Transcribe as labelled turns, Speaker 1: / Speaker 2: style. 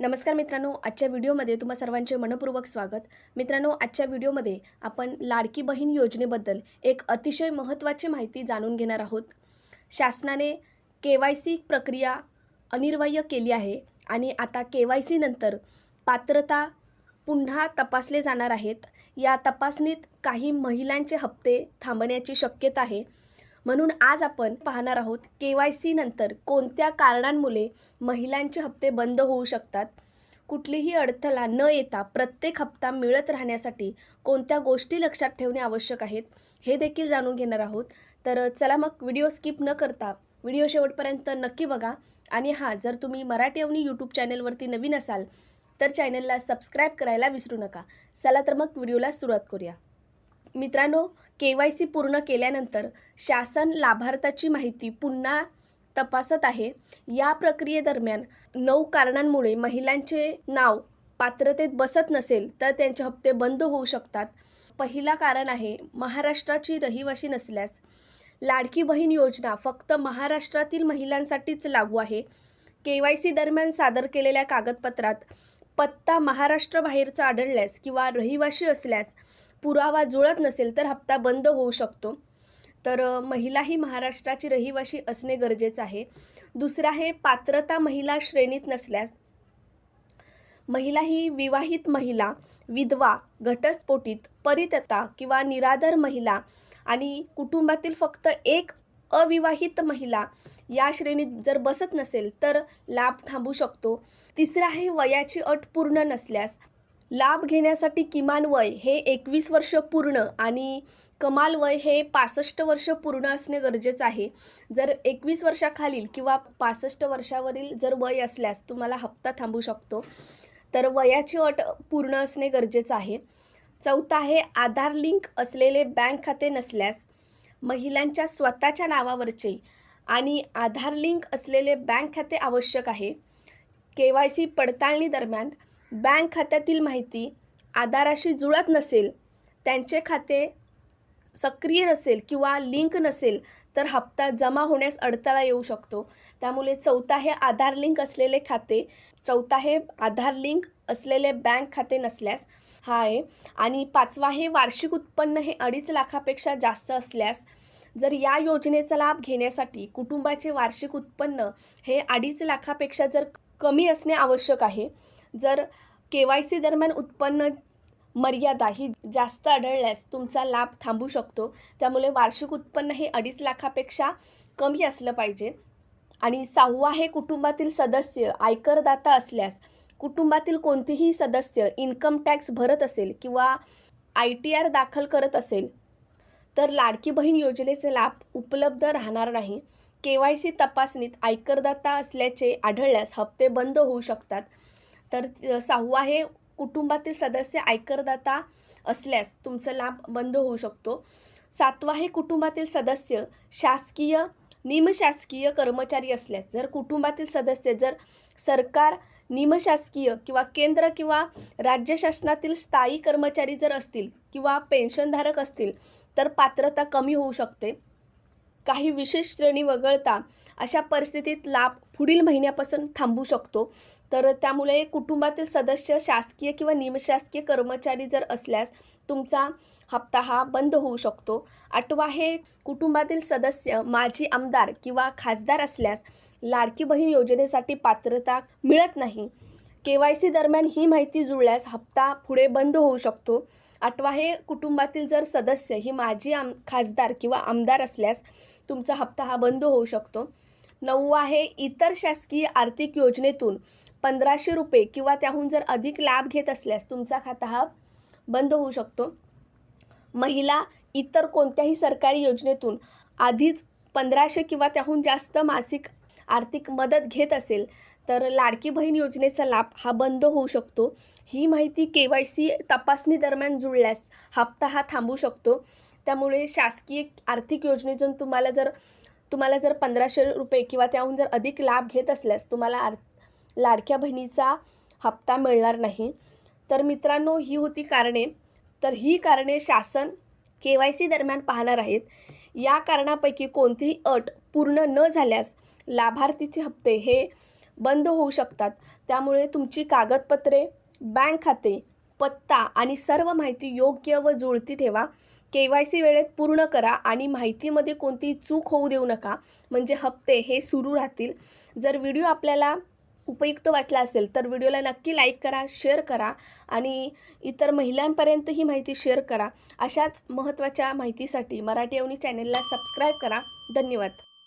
Speaker 1: नमस्कार मित्रांनो आजच्या व्हिडिओमध्ये तुम्हा सर्वांचे मनपूर्वक स्वागत. मित्रांनो आजच्या व्हिडिओमध्ये आपण लाडकी बहीण योजनेबद्दल एक अतिशय महत्त्वाची माहिती जाणून घेणार आहोत. शासनाने के वाय सी प्रक्रिया अनिर्वाह्य केली आहे आणि आता के वाय सी नंतर पात्रता पुन्हा तपासले जाणार आहेत. या तपासणीत काही महिलांचे हप्ते थांबण्याची शक्यता आहे. म्हणून आज आपण पाहणार आहोत के वाय सी नंतर कोणत्या कारणांमुळे महिलांचे हप्ते बंद होऊ शकतात? कुठलीही अडथळा न येता प्रत्येक हप्ता मिळत राहण्यासाठी कोणत्या गोष्टी लक्षात ठेवणे आवश्यक आहेत हे देखील जाणून घेणार आहोत. तर चला मग व्हिडिओ स्किप न करता व्हिडिओ शेवटपर्यंत नक्की बघा. आणि हां जर तुम्ही मराठी अवनी यूट्यूब चॅनलवरती नवीन असाल तर चॅनलला सबस्क्राईब करायला विसरू नका. चला तर मग व्हिडिओला सुरुवात करूया. मित्रांनो के वाय सी पूर्ण केल्यानंतर शासन लाभार्थाची माहिती पुन्हा तपासत आहे. या प्रक्रियेदरम्यान नऊ कारणांमुळे महिलांचे नाव पात्रतेत बसत नसेल तर त्यांचे हप्ते बंद होऊ शकतात. पहिला कारण आहे महाराष्ट्राची रहिवाशी नसल्यास. लाडकी बहीण योजना फक्त महाराष्ट्रातील महिलांसाठीच लागू आहे. के वाय सी दरम्यान सादर केलेल्या कागदपत्रात पत्ता महाराष्ट्राबाहेरचा आढळल्यास किंवा रहिवाशी असल्यास पुरावा जुळत नसेल तर हप्ता बंद होऊ शकतो. तर महिला ही महाराष्ट्राची रहिवाशी असणे गरजेचं आहे. दुसरं आहे पात्रता महिला श्रेणीत नसल्यास महिला ही विवाहित महिला विधवा घटस्फोटीत परितता किंवा निराधार महिला आणि कुटुंबातील फक्त एक अविवाहित महिला या श्रेणीत जर बसत नसेल तर लाभ थांबू शकतो. तिसरं आहे वयाची अट पूर्ण नसल्यास लाभ घेण्यासाठी किमान वय हे एकवीस वर्ष पूर्ण आणि कमाल वय हे पासष्ट वर्ष पूर्ण असणे गरजेचं आहे. जर एकवीस वर्षाखालील किंवा पासष्ट वर्षावरील जर वय असल्यास तुम्हाला हप्ता थांबू शकतो. तर वयाची अट पूर्ण असणे गरजेचं आहे. चौथा आहे आधार लिंक असलेले बँक खाते नसल्यास महिलांच्या स्वतःच्या नावावरचे आणि आधार लिंक असलेले बँक खाते आवश्यक आहे. के वाय सी पडताळणी दरम्यान बँक खात्यातील माहिती आधाराशी जुळत नसेल त्यांचे खाते सक्रिय नसेल किंवा लिंक नसेल तर हप्ता जमा होण्यास अडथळा येऊ शकतो. त्यामुळे चौथा हे आधार लिंक असलेले खाते चौथा हे आधार लिंक असलेले बँक खाते नसल्यास हा आहे आणि पाचवा हे वार्षिक उत्पन्न हे अडीच लाखापेक्षा जास्त असल्यास जर या योजनेचा लाभ घेण्यासाठी कुटुंबाचे वार्षिक उत्पन्न हे अडीच लाखापेक्षा जर कमी असणे आवश्यक आहे जर के वाय सी दरम्यान उत्पन्न मर्यादा ही जास्त आढळल्यास तुमचा लाभ थांबू शकतो. त्यामुळे वार्षिक उत्पन्न हे अडीच लाखापेक्षा कमी असलं पाहिजे. आणि सहावा हे कुटुंबातील सदस्य आयकरदाता असल्यास कुटुंबातील कोणतेही सदस्य इन्कम टॅक्स भरत असेल किंवा आय टी आर दाखल करत असेल तर लाडकी बहीण योजनेचे लाभ उपलब्ध राहणार नाही. के वाय सी तपासणीत आयकरदाता असल्याचे आढळल्यास हप्ते बंद होऊ शकतात. तर सहावा हे कुटुंबातील सदस्य आयकरदाता असल्यास तुमचा लाभ बंद होऊ शकतो. सातवा हे कुटुंबातील सदस्य शासकीय निमशासकीय कर्मचारी असल्यास जर कुटुंबातील सदस्य जर सरकार निमशासकीय किंवा केंद्र किंवा राज्य शासनातील स्थायी कर्मचारी जर असतील किंवा पेन्शनधारक असतील तर पात्रता कमी होऊ शकते. काही विशेष श्रेणी वगळता अशा परिस्थितीत लाभ पुढील महिन्यापासून थांबू शकतो. तर त्यामुळे कुटुंबातील सदस्य शासकीय किंवा निमशासकीय कर्मचारी जर असल्यास तुमचा हप्ता हा बंद होऊ शकतो. आठवा हे कुटुंबातील सदस्य माजी आमदार किंवा खासदार असल्यास लाडकी बहीण योजनेसाठी पात्रता मिळत नाही. के वाय सी दरम्यान ही माहिती जुळल्यास हप्ता पुढे बंद होऊ शकतो. आठवा हे कुटुंबातील जर सदस्य ही माजी आम खासदार किंवा आमदार असल्यास तुमचा हप्ता हा बंद होऊ शकतो. नऊ आहे. इतर शासकीय आर्थिक योजनेतून पंधराशे रुपये किंवा त्याहून जर अधिक लाभ घेत असल्यास तुमचा खाता हा बंद होऊ शकतो. महिला इतर कोणत्याही सरकारी योजनेतून आधीच पंधराशे किंवा त्याहून जास्त मासिक आर्थिक मदत घेत असेल तर लाडकी बहीण योजनेचा लाभ हा बंद होऊ शकतो. ही माहिती के वाय सी तपासणी दरम्यान जुळल्यास हप्ता हा थांबू शकतो. त्यामुळे शासकीय आर्थिक योजनेतून तुम्हाला जर तुम्हाला जर पंधराशे रुपये किंवा त्याहून जर अधिक लाभ घेत असल्यास तुम्हाला आर लाडक्या बहिणीचा हप्ता मिळणार नाही. तर मित्रांनो ही होती कारणे. तर ही कारणे शासन के वाय सी दरम्यान पाहणार आहेत. या कारणापैकी कोणतीही अट पूर्ण न झाल्यास लाभार्थीचे हप्ते हे बंद होऊ शकतात. त्यामुळे तुमची कागदपत्रे बँक खाते पत्ता आणि सर्व माहिती योग्य व जुळती ठेवा. के वाय सी वेळेत पूर्ण करा आणि माहितीमध्ये कोणतीही चूक होऊ देऊ नका. म्हणजे हप्ते हे सुरू राहतील. जर व्हिडिओ आपल्याला उपयुक्त वाटला असेल तर व्हिडिओला नक्की लाईक करा शेअर करा आणि इतर महिलांपर्यंत ही माहिती शेअर करा. अशाच महत्त्वाच्या माहितीसाठी मराठी अवनी चॅनेलला सबस्क्राईब करा. धन्यवाद.